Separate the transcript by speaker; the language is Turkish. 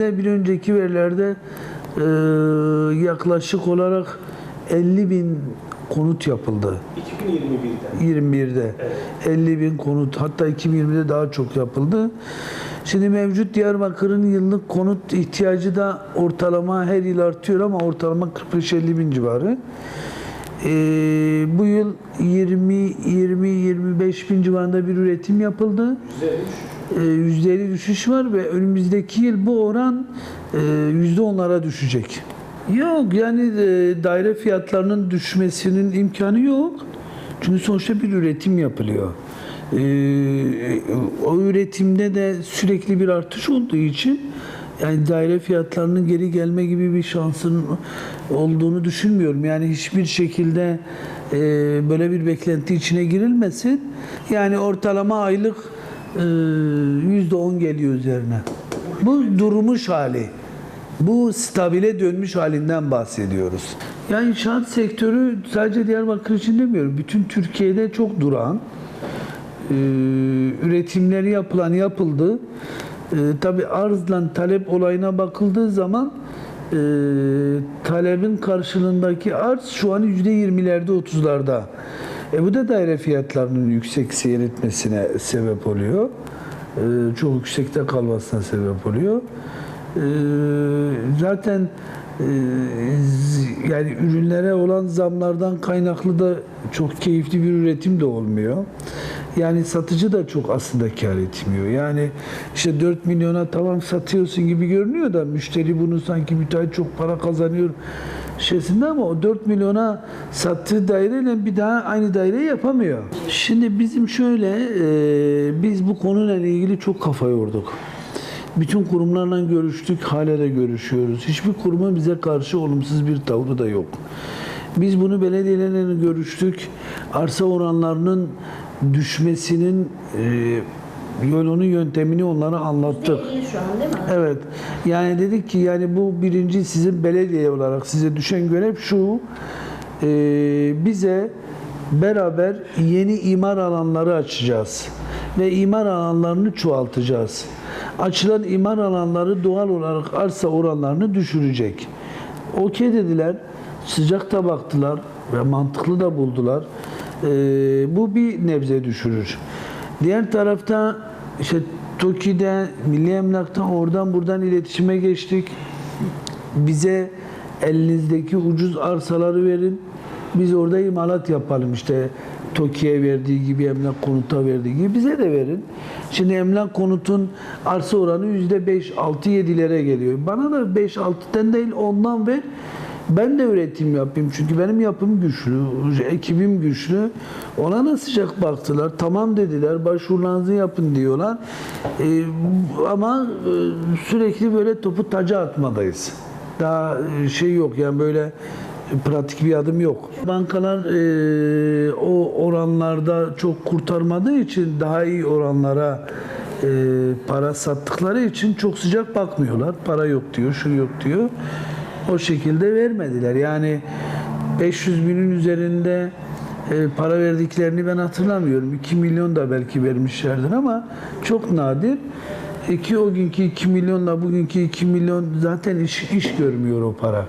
Speaker 1: Bir önceki verilerde e, yaklaşık olarak 50 bin konut yapıldı.
Speaker 2: 2021'de.
Speaker 1: 21'de 50 bin konut hatta 2020'de daha çok yapıldı. Şimdi mevcut Diyarbakır'ın yıllık konut ihtiyacı da ortalama her yıl artıyor ama ortalama 45-50 bin civarı. Ee, bu yıl 20-20-25 bin civarında bir üretim yapıldı.
Speaker 2: Güzel.
Speaker 1: Ee, %50 düşüş var ve önümüzdeki yıl bu oran e, %10'lara düşecek. Yok yani e, daire fiyatlarının düşmesinin imkanı yok. Çünkü sonuçta bir üretim yapılıyor. Ee, o üretimde de sürekli bir artış olduğu için yani daire fiyatlarının geri gelme gibi bir şansın olduğunu düşünmüyorum. Yani hiçbir şekilde e, böyle bir beklenti içine girilmesin. Yani ortalama aylık e, yüzde on geliyor üzerine. Bu durmuş hali. Bu stabile dönmüş halinden bahsediyoruz. Yani inşaat sektörü sadece Diyarbakır için demiyorum. Bütün Türkiye'de çok duran. Ee, üretimleri yapılan yapıldı. Ee, tabii arzla talep olayına bakıldığı zaman e, talebin karşılığındaki arz şu an %20'lerde 30'larda. E bu da daire fiyatlarının yüksek seyretmesine sebep oluyor. Ee, çok yüksekte kalmasına sebep oluyor. Ee, zaten e, yani ürünlere olan zamlardan kaynaklı da çok keyifli bir üretim de olmuyor. Yani satıcı da çok aslında kar etmiyor. Yani işte 4 milyona tamam satıyorsun gibi görünüyor da müşteri bunu sanki müteahhit çok para kazanıyor şeysinde ama o 4 milyona sattığı daireyle bir daha aynı daireyi yapamıyor. Şimdi bizim şöyle e, biz bu konuyla ilgili çok kafa yorduk. Bütün kurumlarla görüştük, hala da görüşüyoruz. Hiçbir kurumun bize karşı olumsuz bir tavrı da yok. Biz bunu belediyelerle görüştük. Arsa oranlarının düşmesinin e, yolunu, yöntemini onlara anlattık.
Speaker 3: Şu an değil mi?
Speaker 1: Evet. Yani dedik ki yani bu birinci sizin belediye olarak size düşen görev şu. e, bize beraber yeni imar alanları açacağız. Ve imar alanlarını çoğaltacağız. Açılan imar alanları doğal olarak arsa oranlarını düşürecek. Okey dediler. Sıcak da baktılar ve mantıklı da buldular. E, bu bir nebze düşürür. Diğer tarafta işte TOKİ'de, Milli Emlak'ta oradan buradan iletişime geçtik. Bize elinizdeki ucuz arsaları verin. Biz orada imalat yapalım işte TOKİ'ye verdiği gibi emlak konuta verdiği gibi bize de verin. Şimdi emlak konutun arsa oranı yüzde 5, 6, 7'lere geliyor. Bana da 5, 6'dan değil ondan ver. Ben de üretim yapayım çünkü benim yapım güçlü, ekibim güçlü. Ona da sıcak baktılar. Tamam dediler, başvurularınızı yapın diyorlar. Ee, ama e, sürekli böyle topu taca atmadayız. Daha e, şey yok yani böyle pratik bir adım yok. Bankalar e, o oranlarda çok kurtarmadığı için daha iyi oranlara e, para sattıkları için çok sıcak bakmıyorlar. Para yok diyor, şu yok diyor. O şekilde vermediler. Yani 500 binin üzerinde e, para verdiklerini ben hatırlamıyorum. 2 milyon da belki vermişlerdir ama çok nadir. İki o günkü 2 milyonla bugünkü 2 milyon zaten iş, iş görmüyor o para.